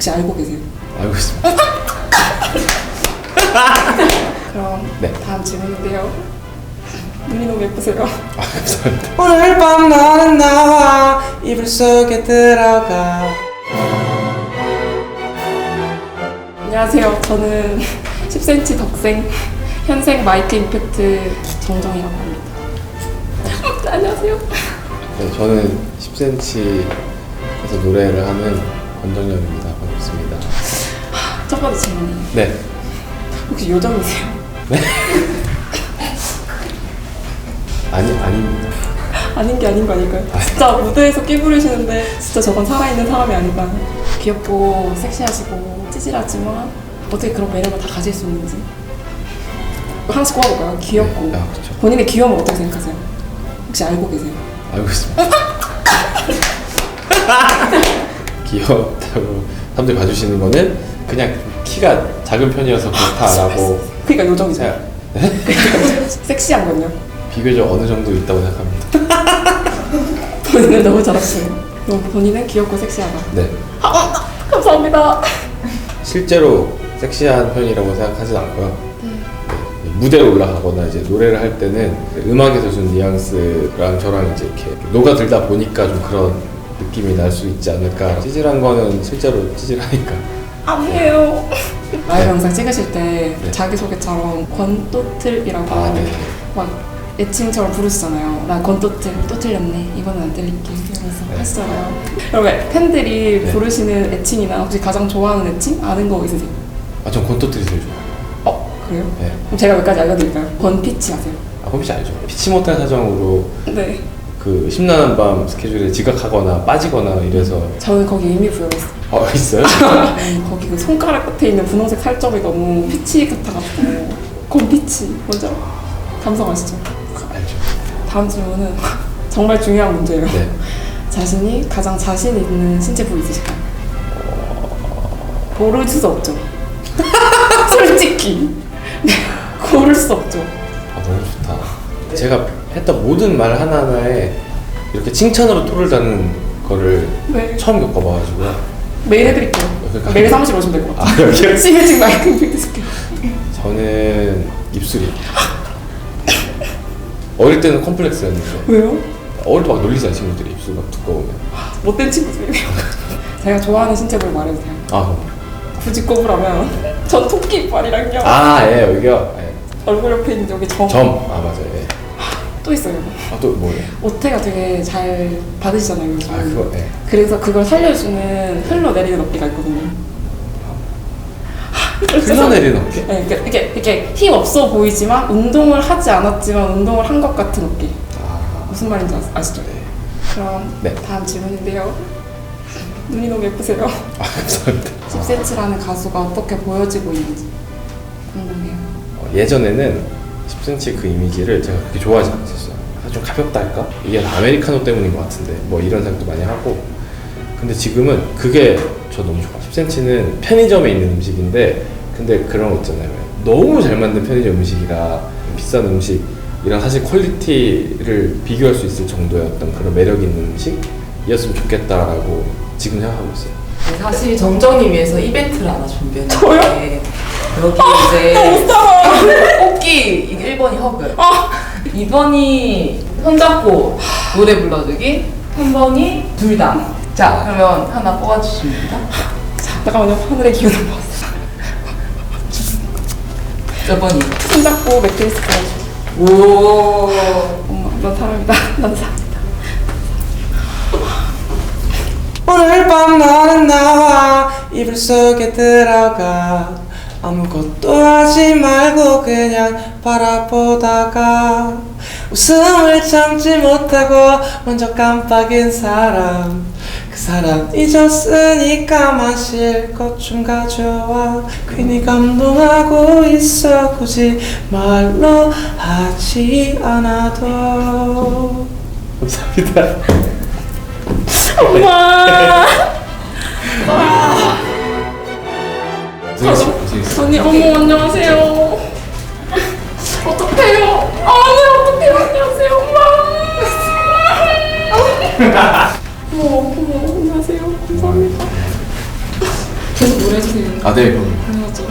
혹시 알고 계세요? 알고 있습니다. 그럼 네. 다음 질문인데요. 눈이 너무 예쁘세요. 아, 감사합니다. 오늘 밤 너는 나와 이불 속에 들어가 안녕하세요. 저는 10cm 덕생 현생 마이크 임팩트 정정이라고 합니다. 안녕하세요. 네, 저는 10cm에서 노래를 하는 권정현입니다. 반갑습니다. 첫 번째 질문이 네. 혹시 요정이세요? 아니, 아닙니다. 아닌 게 아닌 거 아닐까요? 진짜 무대에서 끼 부리시는데 진짜 저건 살아있는 사람이 아닌가. 귀엽고 섹시하시고 찌질하지만 어떻게 그런 매력을 다 가질 수 있는지 하나씩 꼽아볼까요? 귀엽고 네, 아, 그렇죠. 본인의 귀여움을 어떻게 생각하세요? 혹시 알고 계세요? 알고 있습니다. 귀엽다고 사람들이 봐주시는 거는 그냥 키가 작은 편이어서 그렇다라고 그러니까 요정이죠. 생각, 섹시한 건요? 비교적 어느 정도 있다고 생각합니다. 본인은 너무 잘하시네요. 그럼 본인은 귀엽고 섹시하다. 네. 감사합니다. 실제로 섹시한 편이라고 생각하진 않고요. 네, 무대에 올라가거나 이제 노래를 할 때는 음악에서 준 뉘앙스랑 저랑 이제 이렇게 녹아들다 보니까 좀 그런 느낌이 날 수 있지 않을까. 찌질한 거는 실제로 찌질하니까. 아니에요. 라이브 영상 찍으실 때 네. 자기소개처럼 권또틀이라고 아, 네. 막 애칭처럼 부르시잖아요. 나 권또틀 또 틀렸네. 이거는 안 들릴게. 이러면서 네. 하시잖아요. 그러면 팬들이 네. 부르시는 애칭이나 혹시 가장 좋아하는 애칭 아는 거 있으세요? 아, 전 권토트리 제일 좋아요. 어 그래요? 네. 그럼 제가 몇 가지 알려드릴까요? 권피치 아세요? 아, 혹시 알죠? 피치 못할 사정으로 네. 그 심란한 밤 스케줄에 지각하거나 빠지거나 이래서 저는 거기 의미 부여했어요. 어 있어요? 음, 거기 그 손가락 끝에 있는 분홍색 살점이 너무 피치 같아가지고 권피치 뭐죠? 감성 아시죠? 알죠. 다음 질문은 정말 중요한 문제예요. 네. 자신이 가장 자신 있는 신체 부위 있으실까요? 고를 수 없죠. 솔직히 네, 고를 수 없죠. 아 너무 좋다. 제가 했던 모든 말 하나하나에 이렇게 칭찬으로 토를 다는 거를 네. 처음 겪어봐가지고 매일 해드릴게요. 그러니까- 매일 사무실 오시면 될것아 같아요. 여기요? 시매직 마이크 임팩트 스킬. 저는 입술이 어릴 때는 컴플렉스였는데 왜요? 어릴 때 막 놀리잖아요 친구들이 입술 막 두꺼우면 못된 친구들이에요. 제가 좋아하는 신체 부위 말해도 돼요. 아 그럼 굳이 꼽으라면 전 토끼 이빨이랑요. 아예 여기요 예. 얼굴 옆에 있는 여기 점. 점. 아 맞아요 예. 또 있어요. 아 또 뭐예요? 오태가 되게 잘 받으시잖아요 요즘. 아 그거 예. 그래서 그걸 살려주는 흘러내리는 어깨가 있거든요. 흘러내리는 어깨? 네, 이렇게, 이렇게, 이렇게 힘 없어 보이지만 운동을 하지 않았지만 운동을 한 것 같은 어깨. 아 무슨 말인지 아- 아시죠? 네. 그럼 네. 다음 질문인데요. 눈이 너무 예쁘세요. 아 감사합니다. 10cm라는 가수가 어떻게 보여지고 있는지 궁금해요. 어, 예전에는 10cm 그 이미지를 제가 그렇게 좋아하지 않았었어요. 사실 좀 가볍다 할까? 이게 다 아메리카노 때문인 것 같은데 뭐 이런 생각도 많이 하고 근데 지금은 그게 저 너무 좋아. 10cm는 편의점에 있는 음식인데 근데 그런 거 있잖아요. 너무 잘 만든 편의점 음식이라 비싼 음식이랑 사실 퀄리티를 비교할 수 있을 정도의 어떤 그런 매력 있는 음식이었으면 좋겠다라고 지금 생각하고 있어요. 네, 사실 정정이 위해서 이벤트를 하나 준비했는데 저요? 여기 이제 뽑기 1번이 허그 2번이 손잡고 노래 불러주기 3번이 둘다자 그러면 하나 뽑아주시면 됩니다 잠깐만요. 하늘의 기운을 봤어. 몇 번이? 손 잡고 매트리스 깔아줘. 오 엄마, 넌 사람이다. 난 사람이다. 오늘 밤 나와 이불 속에 들어가 아무것도 하지 말고 그냥 바라보다가 웃음을 참지 못하고 먼저 깜빡인 사람 그 사람 잊었으니까 마실 것 좀 가져와 괜히 감동하고 있어 굳이 말로 하지 않아도 감사합니다. 엄마! 언니, 어머, 안녕하세요. 어떡해요? 아, 네, 어떡해요? 안녕하세요, 엄마. 어머, 어머, 안녕하세요. 감사합니다. 계속 노래 해주세요. 아, 네, 그럼. 당연하죠.